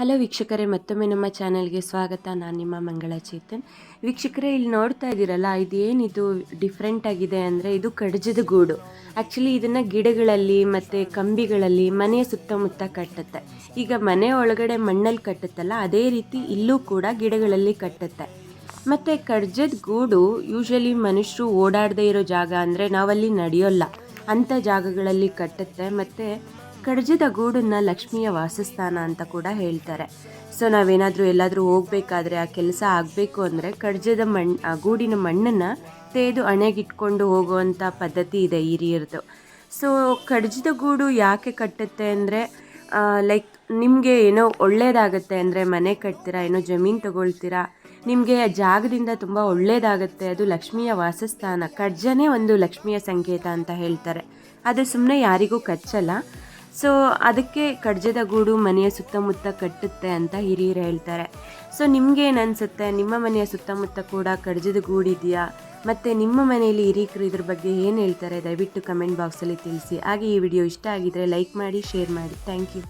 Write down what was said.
Hello ವೀಕ್ಷಕರೇ, ಮತ್ತೊಮ್ಮೆ ನಮ್ಮ ಚಾನೆಲ್ಗೆ ಸ್ವಾಗತ. ನಾನು ನಿಮ್ಮ ಮಂಗಳ ಚೇತನ್. ವೀಕ್ಷಕರೇ, ಇಲ್ಲಿ ನೋಡ್ತಾ ಇದ್ದೀರಲ್ಲ, ಇದೇನಿದು ಡಿಫ್ರೆಂಟ್ ಆಗಿದೆ ಅಂದರೆ ಇದು ಕಡಜದ ಗೂಡು. ಆ್ಯಕ್ಚುಲಿ ಇದನ್ನು ಗಿಡಗಳಲ್ಲಿ ಮತ್ತು ಕಂಬಿಗಳಲ್ಲಿ ಮನೆಯ ಸುತ್ತಮುತ್ತ ಕಟ್ಟುತ್ತೆ. ಈಗ ಮನೆ ಒಳಗಡೆ ಮಣ್ಣಲ್ಲಿ ಕಟ್ಟುತ್ತಲ್ಲ, ಅದೇ ರೀತಿ ಇಲ್ಲೂ ಕೂಡ ಗಿಡಗಳಲ್ಲಿ ಕಟ್ಟುತ್ತೆ. ಮತ್ತು ಕಡ್ಜದ ಗೂಡು ಯೂಶಲಿ ಮನುಷ್ಯರು ಓಡಾಡದೇ ಇರೋ ಜಾಗ ಅಂದರೆ ನಾವಲ್ಲಿ ನಡೆಯೋಲ್ಲ. ಅಂಥ ಜಾಗಗಳಲ್ಲಿ ಕಟ್ಟುತ್ತೆ. ಮತ್ತು ಕಡ್ಜದ ಗೂಡನ್ನ ಲಕ್ಷ್ಮಿಯ ವಾಸಸ್ಥಾನ ಅಂತ ಕೂಡ ಹೇಳ್ತಾರೆ. ಸೊ ನಾವೇನಾದರೂ ಎಲ್ಲಾದರೂ ಹೋಗಬೇಕಾದ್ರೆ ಆ ಕೆಲಸ ಆಗಬೇಕು ಅಂದರೆ ಕಡಜದ ಮಣ್ಣು ಆ ಗೂಡಿನ ಮಣ್ಣನ್ನು ತೇದು ಅಣೆಗಿಟ್ಕೊಂಡು ಹೋಗುವಂಥ ಪದ್ಧತಿ ಇದೆ ಹಿರಿಯರದು ಸೊ ಕಡಜದ ಗೂಡು ಯಾಕೆ ಕಟ್ಟುತ್ತೆ ಅಂದರೆ ಲೈಕ್ ನಿಮಗೆ ಏನೋ ಒಳ್ಳೇದಾಗುತ್ತೆ ಅಂದರೆ ಮನೆ ಕಟ್ತೀರಾ, ಏನೋ ಜಮೀನು ತಗೊಳ್ತೀರಾ, ನಿಮಗೆ ಜಾಗದಿಂದ ತುಂಬ ಒಳ್ಳೇದಾಗುತ್ತೆ, ಅದು ಲಕ್ಷ್ಮಿಯ ವಾಸಸ್ಥಾನ, ಕಡ್ಜನೇ ಒಂದು ಲಕ್ಷ್ಮಿಯ ಸಂಕೇತ ಅಂತ ಹೇಳ್ತಾರೆ. ಅದು ಸುಮ್ಮನೆ ಯಾರಿಗೂ ಕಚ್ಚಲ್ಲ. ಸೊ ಅದಕ್ಕೆ ಕಡ್ಜದ ಗೂಡು ಮನೆಯ ಸುತ್ತಮುತ್ತ ಕಟ್ಟುತ್ತೆ ಅಂತ ಹಿರಿಯರು ಹೇಳ್ತಾರೆ. ಸೊ ನಿಮ್ಗೆ ಏನು ಅನಿಸುತ್ತೆ ನಿಮ್ಮ ಮನೆಯ ಸುತ್ತಮುತ್ತ ಕೂಡ ಕಡ್ಜದ ಗೂಡಿದೆಯಾ ಮತ್ತು ನಿಮ್ಮ ಮನೆಯಲ್ಲಿ ಹಿರಿಯರು ಇದ್ರ ಬಗ್ಗೆ ಏನು ಹೇಳ್ತಾರೆ? ದಯವಿಟ್ಟು ಕಮೆಂಟ್ ಬಾಕ್ಸಲ್ಲಿ ತಿಳಿಸಿ. ಹಾಗೆ ಈ ವಿಡಿಯೋ ಇಷ್ಟ ಆಗಿದರೆ ಲೈಕ್ ಮಾಡಿ ಶೇರ್ ಮಾಡಿ. Thank you